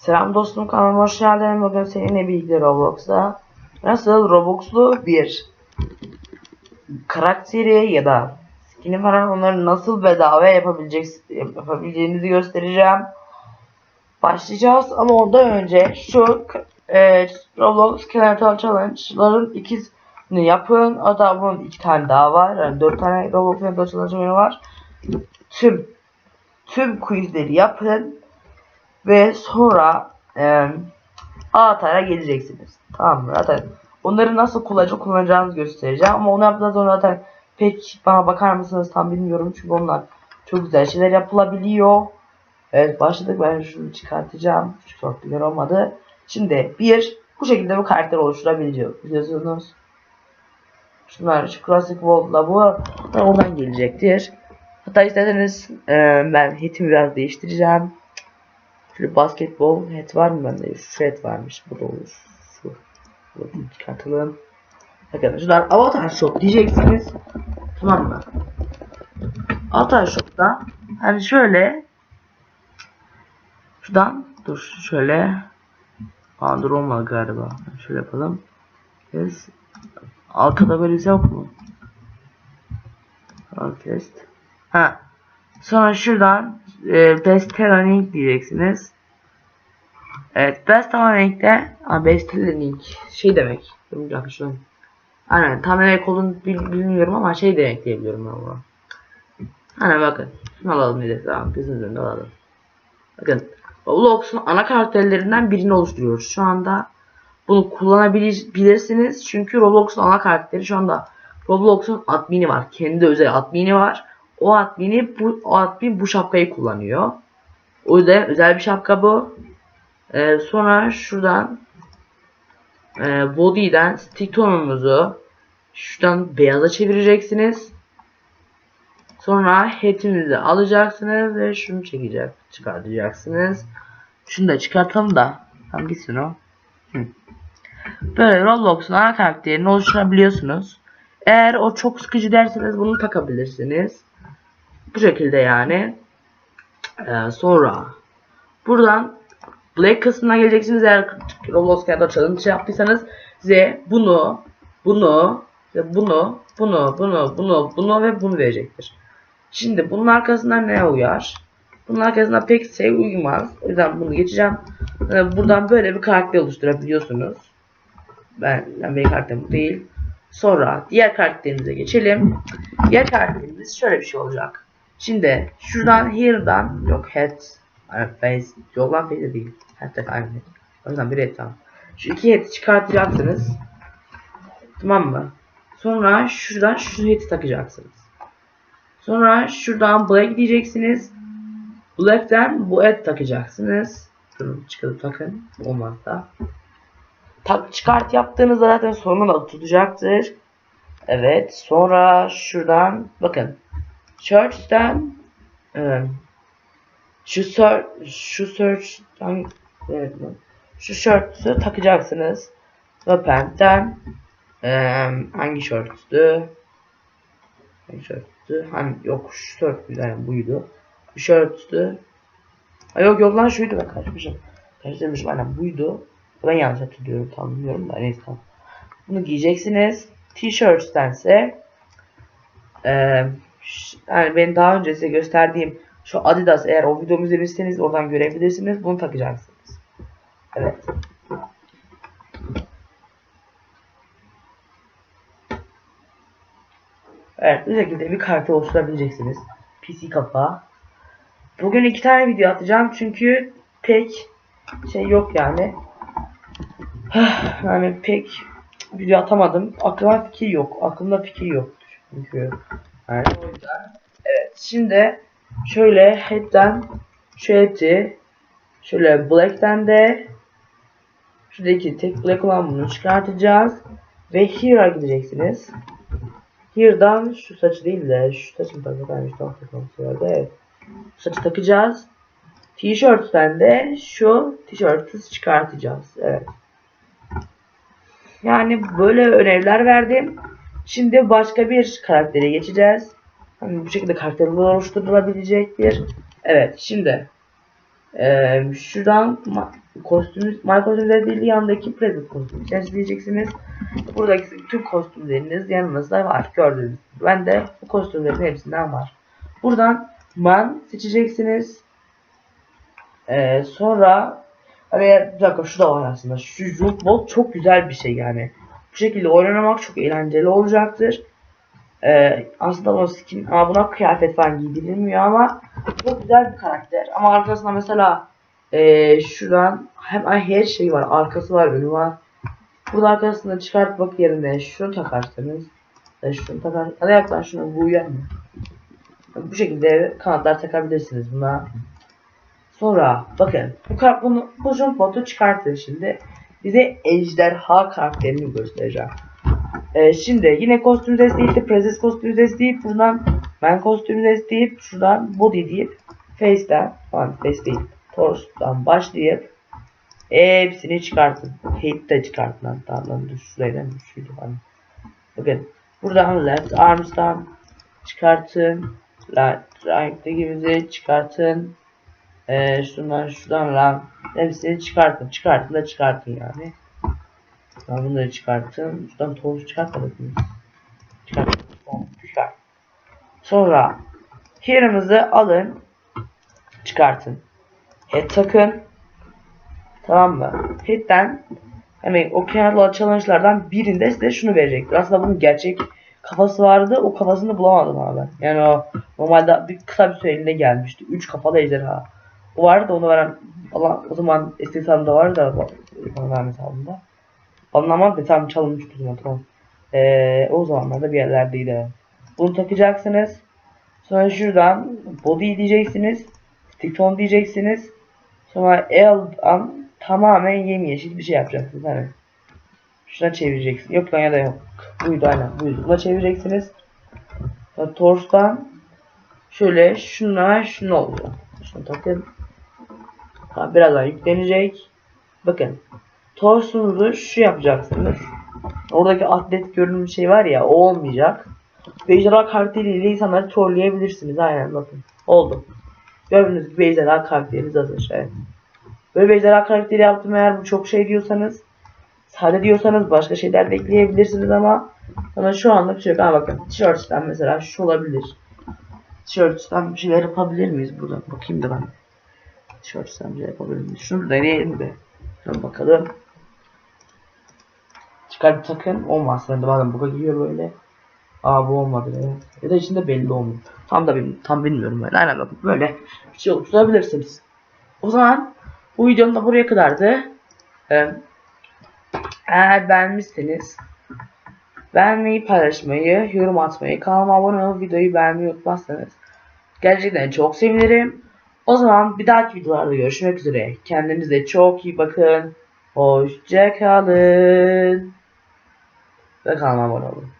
Selam dostum kanalıma hoş geldin. Bugün seninle birlikte Roblox'ta nasıl Roblox'lu bir karakteri ya da skin'i falan onları nasıl bedava yapabilecek yapabileceğinizi göstereceğim. Başlayacağız ama ondan önce şu e, Roblox Kenatal Challenge'ların ikisini yapın. Hatta bunun iki tane daha var. Yani dört tane Roblox Kenatal Challenge var. Tüm tüm quizleri yapın ve sonra e, Avatar'a geleceksiniz. Tamam mı? Zaten onları nasıl kullanacak kullanacağınızı göstereceğim ama onu yaptıktan sonra zaten pek bana bakar mısınız tam bilmiyorum çünkü onlar çok güzel şeyler yapılabiliyor. Evet başladık ben şunu çıkartacağım. Çok güzel olmadı. Şimdi bir bu şekilde bir karakter oluşturabiliyor biliyorsunuz. Şunlar şu klasik World'la bu oradan gelecektir. Hatta isterseniz e, ben hitimi biraz değiştireceğim. Şöyle basketbol head var mı bende? Head varmış. Bu da olur. Şu. Bunu çıkartalım. Şunlar avatar shop diyeceksiniz. Tamam mı? Avatar shop'ta hani şöyle şuradan dur şöyle Aa dur olmadı galiba. Şöyle yapalım. Yes. Arkada böyle yok mu? Test. Ha. Sonra şuradan e, best diyeceksiniz. Evet best learning'de ha, best learning şey demek. Bir dakika şuradan. Aynen tam demek olduğunu bil- bilmiyorum ama şey demek diye biliyorum ben bunu. Hani bakın. Şunu alalım bir de tamam gözünüzün önünde alalım. Bakın Roblox'un ana karakterlerinden birini oluşturuyoruz. Şu anda bunu kullanabilirsiniz. Çünkü Roblox'un ana karakteri şu anda Roblox'un admini var. Kendi özel admini var. O admini bu o admin bu şapkayı kullanıyor. O yüzden özel bir şapka bu. Ee, sonra şuradan e, body'den stick tone'umuzu şuradan beyaza çevireceksiniz. Sonra head'inizi alacaksınız ve şunu çekecek çıkartacaksınız. Şunu da çıkartalım da tam gitsin o. Hı. Böyle Roblox'un ana karakterini oluşturabiliyorsunuz. Eğer o çok sıkıcı derseniz bunu takabilirsiniz. Bu şekilde yani. Ee, sonra buradan Black kısmına geleceksiniz eğer Roblox kağıda challenge yaptıysanız size bunu, bunu, bunu, bunu, bunu, bunu, bunu ve bunu verecektir. Şimdi bunun arkasından ne uyar? Bunun arkasından pek şey uymaz. O yüzden bunu geçeceğim. Ee, Buradan böyle bir karakter oluşturabiliyorsunuz. Ben, ben benim karakterim değil. Sonra diğer karakterimize geçelim. Diğer karakterimiz şöyle bir şey olacak. Şimdi şuradan here'dan yok head yani face yok lan face de değil. De aynı. O yüzden bir head tamam. Şu iki head'i çıkartacaksınız. Tamam mı? Sonra şuradan şu head'i takacaksınız. Sonra şuradan black diyeceksiniz. Black'ten bu head takacaksınız. Şunu çıkarıp takın. Olmaz da. Tak çıkart yaptığınızda zaten sonuna tutacaktır. Evet. Sonra şuradan bakın. Search'ten e, şu search şu search'ten evet, şu shirt'ü takacaksınız. Ve pent'ten e, hangi shirt'tü? Hangi shirt'tü? Hani yok şu shirt'tü yani buydu. Bu shirt'tü. Ha yok yok lan şuydu ben karışmışım. Karıştırmışım aynen buydu. Ben yanlış hatırlıyorum tam bilmiyorum da neyse tamam. Bunu giyeceksiniz. T-shirt'tense eee yani ben daha önce size gösterdiğim şu Adidas eğer o videomu izlemişseniz oradan görebilirsiniz. Bunu takacaksınız. Evet. Evet bu şekilde bir karakter oluşturabileceksiniz. PC kapağı. Bugün iki tane video atacağım çünkü pek şey yok yani. yani pek video atamadım. Aklıma fikir yok. Aklımda fikir yok. Çünkü yani o yüzden. Evet şimdi şöyle head'den şu head'i şöyle black'ten de şuradaki tek black olan bunu çıkartacağız ve here'a gideceksiniz. Here'dan şu saçı değil de şu saçını takacağız. Evet. Saçı takacağız. T-shirt'ten de şu tişörtü çıkartacağız. Evet. Yani böyle öneriler verdim. Şimdi başka bir karaktere geçeceğiz. Hani bu şekilde karakterler oluşturulabilecektir. Evet şimdi eee şuradan kostümünüz, my kostümler değil yanındaki present kostümü seçeceksiniz. Buradaki tüm kostümleriniz yanınızda var gördüğünüz gibi. Ben de bu kostümlerin hepsinden var. Buradan man seçeceksiniz. Ee, sonra Hani bir dakika şu da var aslında. Şu Jukeball çok güzel bir şey yani. Bu şekilde oynamak çok eğlenceli olacaktır. Ee, aslında o skin ama buna kıyafet falan giydirilmiyor ama çok güzel bir karakter. Ama arkasında mesela ee, şuradan hemen her şey var. Arkası var, önü var. Burada arkasında çıkartmak yerine şunu takarsanız e, şunu takar. Hadi yaklaş şunu bu uyar mı? Bu şekilde kanatlar takabilirsiniz buna. Sonra bakın bu bunu bu jump botu çıkartın şimdi. Bize ejderha karakterini göstereceğim. Ee, şimdi yine kostüm desteği Prezes kostüm desteği buradan ben kostüm desteği şuradan body deyip face'den falan face değil torso'dan başlayıp hepsini çıkartın. Hate de çıkartın hatta lan dur şuraydan şuydu hani. Bakın buradan left arms'tan çıkartın. Right right'taki çıkartın. Ee, şundan şuradan lan hepsini çıkartın. Çıkartın da çıkartın yani. Ben bunları çıkartın. Şuradan toz çıkartmadık mı? Çıkartın. Tamam, Çıkart. Sonra here'ımızı alın. Çıkartın. Head takın. Tamam mı? Head'den hani o kenarlı challenge'lardan birinde size şunu verecektir. Aslında bunun gerçek kafası vardı. O kafasını bulamadım abi. Yani o normalde bir kısa bir süreliğine gelmişti. 3 kafalı ejderha. O vardı onu veren Allah o zaman istihsamda vardı da bana vermesi hesabında. Anlamam da tam çalınmıştı o zaman tamam. Ee, o zamanlarda bir yerlerdeydi. Bunu takacaksınız. Sonra şuradan body diyeceksiniz. Stick on diyeceksiniz. Sonra L'dan tamamen yemyeşil bir şey yapacaksınız. Hani. Şuna çevireceksin. Yok lan ya da yok. Buydu aynen buydu. Buna çevireceksiniz. Sonra torch'tan şöyle şuna şunu oluyor. Şunu takın. Ha, birazdan yüklenecek. Bakın. Torsunuzu şu yapacaksınız. Oradaki atlet görünüm şey var ya o olmayacak. Ve ejderha karakteriyle insanları trolleyebilirsiniz. Aynen bakın. Oldu. Gördüğünüz gibi ejderha karakteriniz hazır. Evet. Böyle bir ejderha karakteri yaptım eğer bu çok şey diyorsanız sade diyorsanız başka şeyler de ekleyebilirsiniz ama ama şu anlık bir şey yok. Ha bakın tişörtten mesela şu olabilir. Tişörtten bir şeyler yapabilir miyiz burada? Bakayım da ben. Tişörtten bir şey yapabilir miyiz? Şunu deneyelim de. Şuna bakalım. Çıkar bir takın. Olmaz. Ben de bazen buga giyiyor böyle. Aa bu olmadı ya. Ya da içinde belli olmuyor. Tam da bilmiyorum. Tam bilmiyorum böyle. Aynen bakın böyle bir şey oluşturabilirsiniz. O zaman bu videom da buraya kadardı. Ee, eğer beğenmişseniz beğenmeyi, paylaşmayı, yorum atmayı, kanalıma abone olup videoyu beğenmeyi unutmazsanız gerçekten çok sevinirim. O zaman bir dahaki videolarda görüşmek üzere. Kendinize çok iyi bakın. Hoşçakalın. Ve kanalıma abone olun.